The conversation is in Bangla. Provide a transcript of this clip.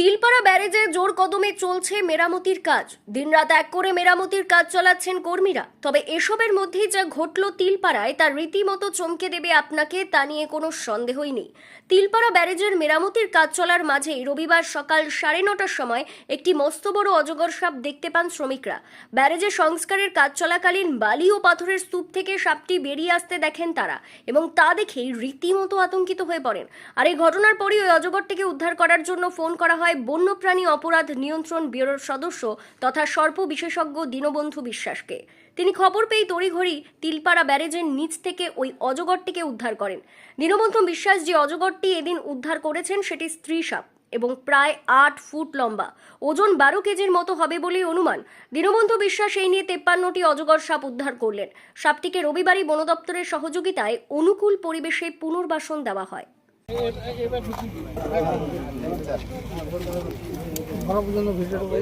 তিলপাড়া ব্যারেজে জোর কদমে চলছে মেরামতির কাজ। দিনরাত এক করে মেরামতির কাজ চালাচ্ছেন কর্মীরা। তবে এসবের মধ্যেই যা ঘটল তিলপাড়ায়, তা রীতিমতো চমকে দেবে আপনাকে, তা নিয়ে কোনো সন্দেহই নেই। তিলপাড়া ব্যারেজের মেরামতির কাজ চলার মাঝেই রবিবার সকাল সাড়ে নটার সময় একটি মস্ত বড় অজগর সাপ দেখতে পান শ্রমিকরা। ব্যারেজে সংস্কারের কাজ চলাকালীন বালি ও পাথরের স্তূপ থেকে সাপটি বেরিয়ে আসতে দেখেন তারা এবং তা দেখেই রীতিমতো আতঙ্কিত হয়ে পড়েন। আর এই ঘটনার পরই ওই অজগরটিকে উদ্ধার করার জন্য ফোন করা হয় বন্যপ্রাণী অপরাধ নিয়ন্ত্রণ ব্যুরোর সদস্য তথা সর্প বিশেষজ্ঞ দীনবন্ধু বিশ্বাসকে। তিনি খবর পেয়ে তড়িঘড়ি তিলপাড়া ব্যারেজের নিচ থেকে ওই অজগরটিকে উদ্ধার করেন। দীনবন্ধু বিশ্বাস যে অজগরটি এদিন উদ্ধার করেছেন সেটি স্ত্রী সাপ এবং প্রায় আট ফুট লম্বা। ওজন বারো কেজির মতো হবে বলেই অনুমান। দীনবন্ধু বিশ্বাস এই নিয়ে তেপ্পান্নটি অজগর সাপ উদ্ধার করলেন। সাপটিকে রবিবারই বন দপ্তরের সহযোগিতায় অনুকূল পরিবেশে পুনর্বাসন দেওয়া হয়। ভিডিওটা